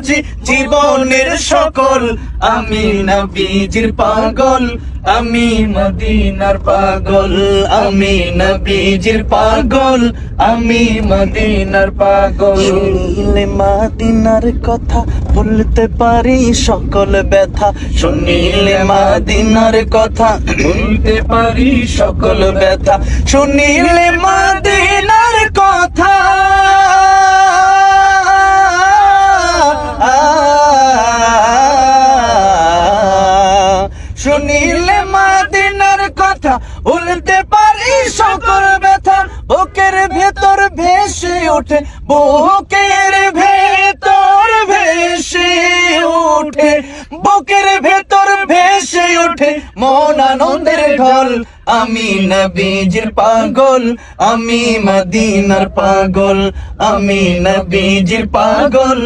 দিতে জীবনের সকল। আমি নবীজির পাগল, আমি মদিনার পাগল। আমি নবীজির পাগল, আমি মদিনার পাগল। শুনিলে মাদিনার কথা বলতে পারি সকল ব্যথা। শুনিলে মাদিনার কথা বলতে পারি সকল ব্যথা। শুনিলে মাদিনার কথা কথা উল্টে পারি সকল ব্যথা। বুকের ভেতর ভেসে ওঠে, বুকের ভেতর ভেসে ওঠে। বুকের ভেতর ওঠে মন আনন্দের ঢল। আমি নবীজির পাগল, আমি মদিনার পাগল, আমি নবীজির পাগল,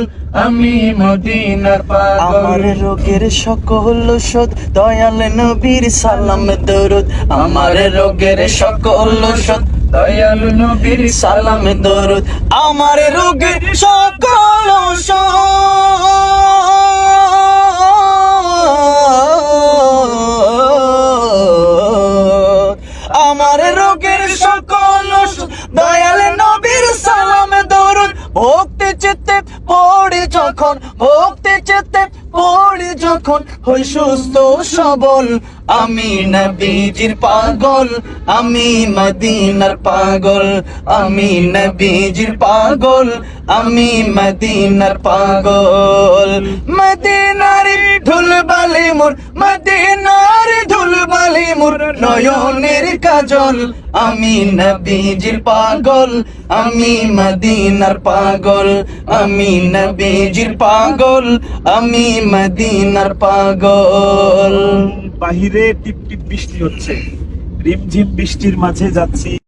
আমি মদিনার পাগল। আমার রোগের সকল ওষুধ দয়াল নবীর সালাম, দরুদ। আমার রোগের সকল ওষুধ দয়াল নবীর সালাম, দরুদ। আমার রোগের সকল ওষুধ সকল দয়াল নবীর সালাম দরুদ ভক্তি চিত্তে পড়ি যখন, ভক্তি চিত্তে পড়ি যখন, হই সুস্থ সবল। আমি নবীজির পাগল, আমি মদিনার পাগল। আমি নবীজির পাগল, আমি মদিনার পাগল। মদিনার ধুল বালি মোর বালি মোর নয়নের কাজল। আমি নবীজির পাগল, আমি মদিনার পাগল। আমি নবীজির পাগল, আমি মদিনার পাগল। বাহিরে টিপ টিপ বৃষ্টি হচ্ছে। রিমঝিম বৃষ্টির মাঝে যাচ্ছি।